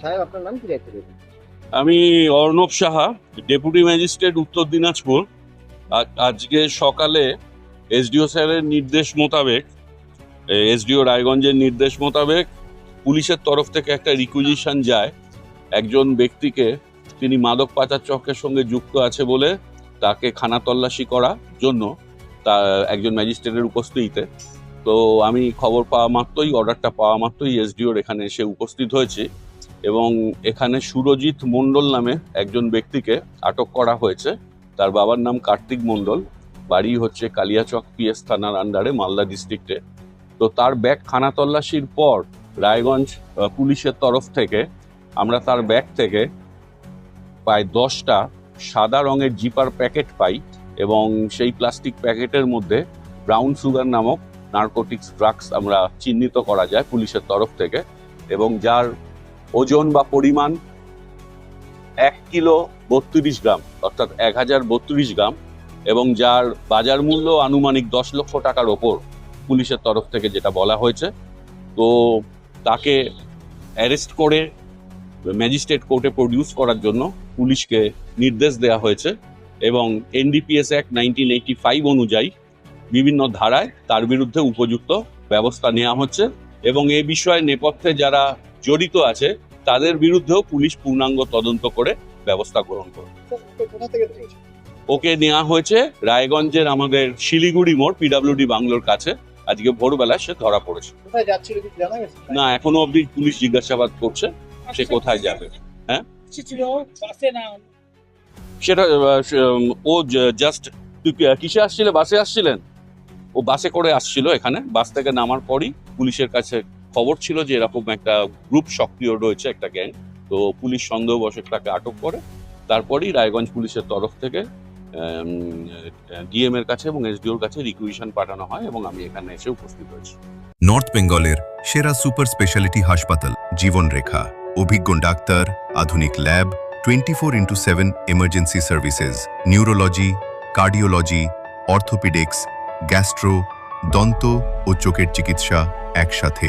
সাহেব, আপনার নাম কি আমি অর্ণব সাহা, ডেপুটি ম্যাজিস্ট্রেট, উত্তর দিনাজপুর। আজকে সকালে এসডিও স্যারের নির্দেশ মোতাবেক এসডিও রায়গঞ্জের নির্দেশ মোতাবেক পুলিশের তরফ থেকে একটা রিকুইজিশন যায়। একজন ব্যক্তিকে, তিনি মাদক পাচার চক্রের সঙ্গে যুক্ত আছে বলে তাকে খানা তল্লাশি করার জন্য তা, একজন ম্যাজিস্ট্রেটের উপস্থিতিতে। তো আমি খবর পাওয়া মাত্রই, অর্ডারটা পাওয়া মাত্রই এসডিওর এখানে এসে উপস্থিত হয়েছি। এবং এখানে সুরজিৎ মণ্ডল নামে একজন ব্যক্তিকে আটক করা হয়েছে। তার বাবার নাম কার্তিক মণ্ডল। বাড়ি হচ্ছে কালিয়াচক পিএস থানার আন্ডারে মালদা ডিস্ট্রিক্টে তো তার ব্যাগ খানা তল্লাশির পর রায়গঞ্জ পুলিশের তরফ থেকে আমরা তার ব্যাগ থেকে প্রায় দশটা সাদা রঙের জিপার প্যাকেট পাই এবং সেই প্লাস্টিক প্যাকেটের মধ্যে ব্রাউন সুগার নামক নার্কোটিক্স ড্রাগস আমরা চিহ্নিত করা যায় পুলিশের তরফ থেকে। এবং যার ওজন বা পরিমাণ এক কিলো বত্রিশ গ্রাম, অর্থাৎ এক হাজার বত্রিশ গ্রাম, এবং যার বাজার মূল্য আনুমানিক দশ লক্ষ টাকার ওপর পুলিশের তরফ থেকে যেটা বলা হয়েছে। তো তাকে অ্যারেস্ট করে ম্যাজিস্ট্রেট কোর্টে প্রডিউস করার জন্য পুলিশকে নির্দেশ দেওয়া হয়েছে এবং NDPS act nineteen eighty five অনুযায়ী বিভিন্ন ধারায় তার বিরুদ্ধে উপযুক্ত ব্যবস্থা নেওয়া হচ্ছে এবং এ বিষয়ে নেপথ্যে যারা জড়িত আছে তাদের বিরুদ্ধেও পুলিশ পূর্ণাঙ্গ তদন্ত করে ব্যবস্থা গ্রহণ করবে ওকে নেওয়া হয়েছে রায়গঞ্জের আমাদের শিলিগুড়ি মোড় পিডাব্লিউডি বাংলোর কাছে। আজকে ভোরবেলায় সে ধরা পড়েছে। কোথায় যাচ্ছিল কিছু জানা গেছে? না এখনও অবধি পুলিশ জিজ্ঞাসাবাদ করছে সে কোথায় যাবে। ছিল বাসে না। সেটা ও জাস্ট তুই কিসে আসছিলে? বাসে আসছিলেন? ও বাসে করে আসছিল এখানে। বাস থেকে নামার পরই পুলিশের কাছে খবর ছিল যে এরকম একটা গ্রুপ সক্রিয় রয়েছে একটা গ্যাং তো পুলিশ সন্দেহবশত তাকে আটক করে। তারপরেই রায়গঞ্জ পুলিশের তরফ থেকে ডিএম এর কাছে এবং এসডিওর কাছে রিকুইশন পাঠানো হয় এবং আমি এখানে এসে উপস্থিত হয়েছি। নর্থ বেঙ্গলের সেরা সুপার স্পেশালিটি হাসপাতাল জীবনরেখা অভিজ্ঞ ডাক্তার, আধুনিক lab twenty four into seven emergency services neurology cardiology orthopaedics gastro দন্ত ও চোখের চিকিৎসা একসাথে।